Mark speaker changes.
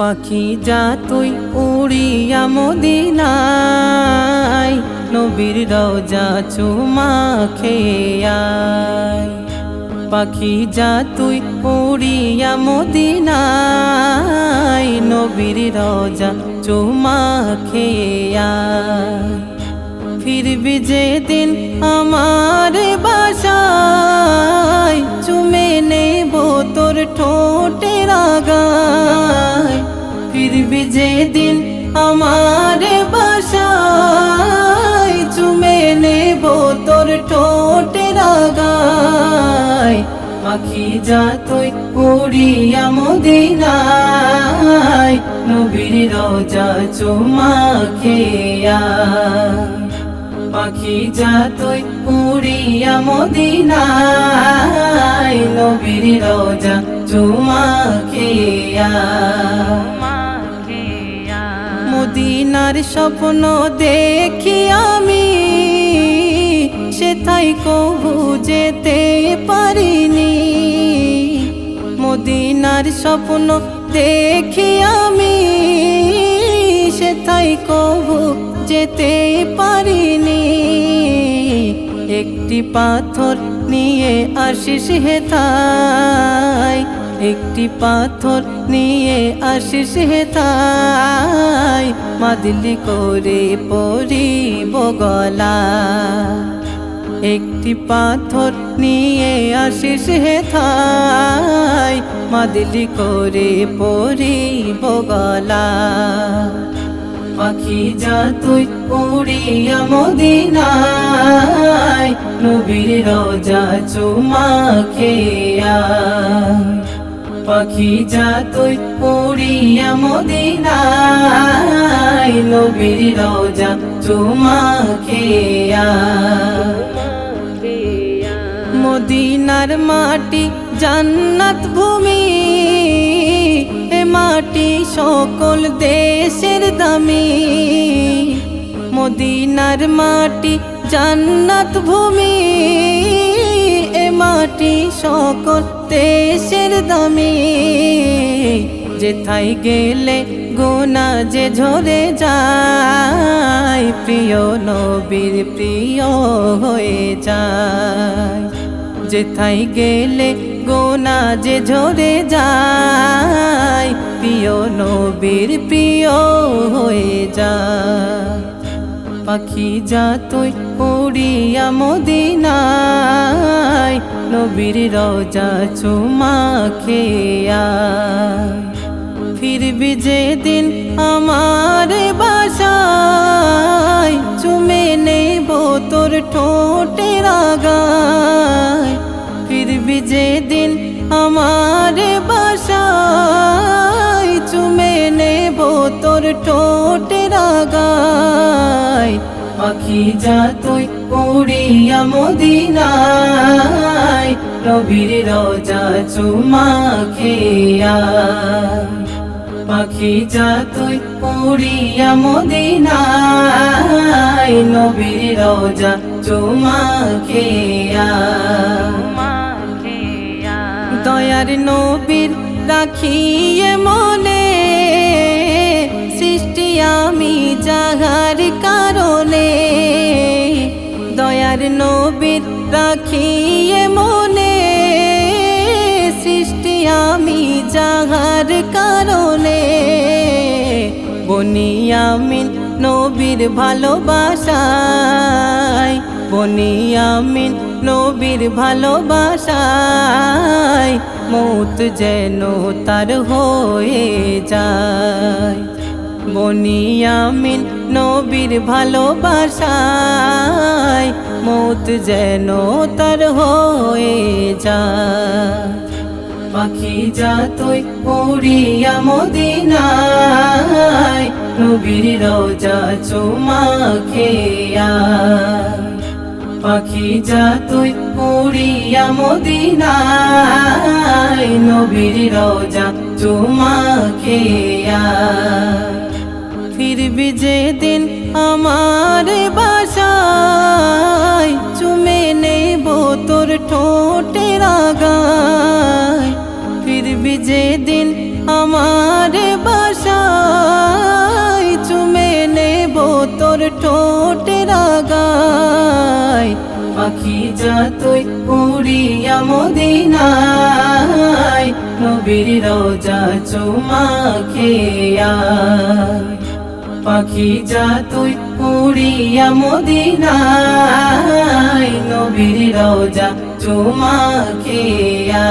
Speaker 1: পাখি যা তুই উড়িয়া মদিনায়, নবীর রওজা চুমা খেয়ায় পাখি যা তুই উড়িয়া মদিনায়, নবীর রওজা চুমা খেয়ায় ফিরবি যেদিন আমার বাসায়, চুমে নেব তোর ঠোঁটের আগায়। পাখি যা তুই উড়িয়া মদিনায় নবীর রোজা চুমা খেয়া। পাখি যা তুই উড়িয়া মদিনায় নবীর রোজা চুমা খেয়া। মদিনার স্বপ্ন দেখি আমি সেথাই কবু যেতে পারিনি। মদিনার স্বপ্ন দেখি আমি, সেথাই কবু যেতে পারিনি। একটি পাথর নিয়ে আসিস হেথায়, একটি পাথর নিয়ে আসিস হেথায়, মাদলি করে পরিব গলা। একটি পাথর নিয়ে আসিস হেথায় মাদলি করে পরিব বগলা পাখি যা তুই উড়িয়া মদিনায়, নবীর রোজা চুমা খেয়া। পাখি যা তুই উড়িয়া মদিনায়, নবীর রোজা চুমা খেয়া। মদিনার মাটি, জান্নাত ভূমি। এ মাটি সকল দেশের দামি। মদিনার মাটি, জান্নাত ভূমি। এ মাটি সকল দেশের দামি। যেথায় গেলে গোনা যে ঝরে যায়, প্রিয় নবীর প্রিয় হয়ে যায়। যেথায় গেলে গোনা যে ঝরে যায়, প্রিয় নবীর প্রিয় হয়ে যায় পাখি যা তুই উড়িয়া মদিনায়, নবীর রোজা চুমা খেয়া। ফিরবি যেদিন আমার বাসায়, চুমে নেব তোর ঠোঁটের আগায়। ফিরবি যেদিন আমার বাসায়, চুমে নেব তোর ঠোঁটের আগায়। পাখি যা তুই উড়িয়া মদিনায় নবীর রোজা চুমা খেয়া। পাখি যা তুই উড়িয়া মদিনায়, নবীর রোজা চুমা খেয়া। দয়ার নবীর রাখিয়ে মনে, সৃষ্টি আমি যাহার কারণে। দয়ার নবীর রাখিয়ে মনে, সৃষ্টি আমি যাহার কারণে। বনিয়ামিন নবীর ভালোবাসায় বনিয়ামিন নবীর ভালোবাসায় মৌত যেন তার হয়ে যায়। বনিয়ামিন নবীর ভালোবাসায় মৌত যেন তার হয়ে যায়। পাখি যা তুই উড়িয়া মদিনায়, নবীর রোজা চুমা খেয়া। পাখি যা তুই পুরিয়া মদিনায়, নবীর রোজা চুমা খেয়া। ফিরবি যেদিন আমার বাসায়, চুমে নেব তোর ঠোঁটে রাগায় ফিরবি যেদিন আমার বাসায়, চুমে নেব তোর ঠোঁট পাখি যতই তুই উড়িয়া মদিনায়, নবীর রোজা চুমা খেয়া। পাখি যতই তুই উড়িয়া মদিনায়, নবীর রোজা চুমা খেয়া।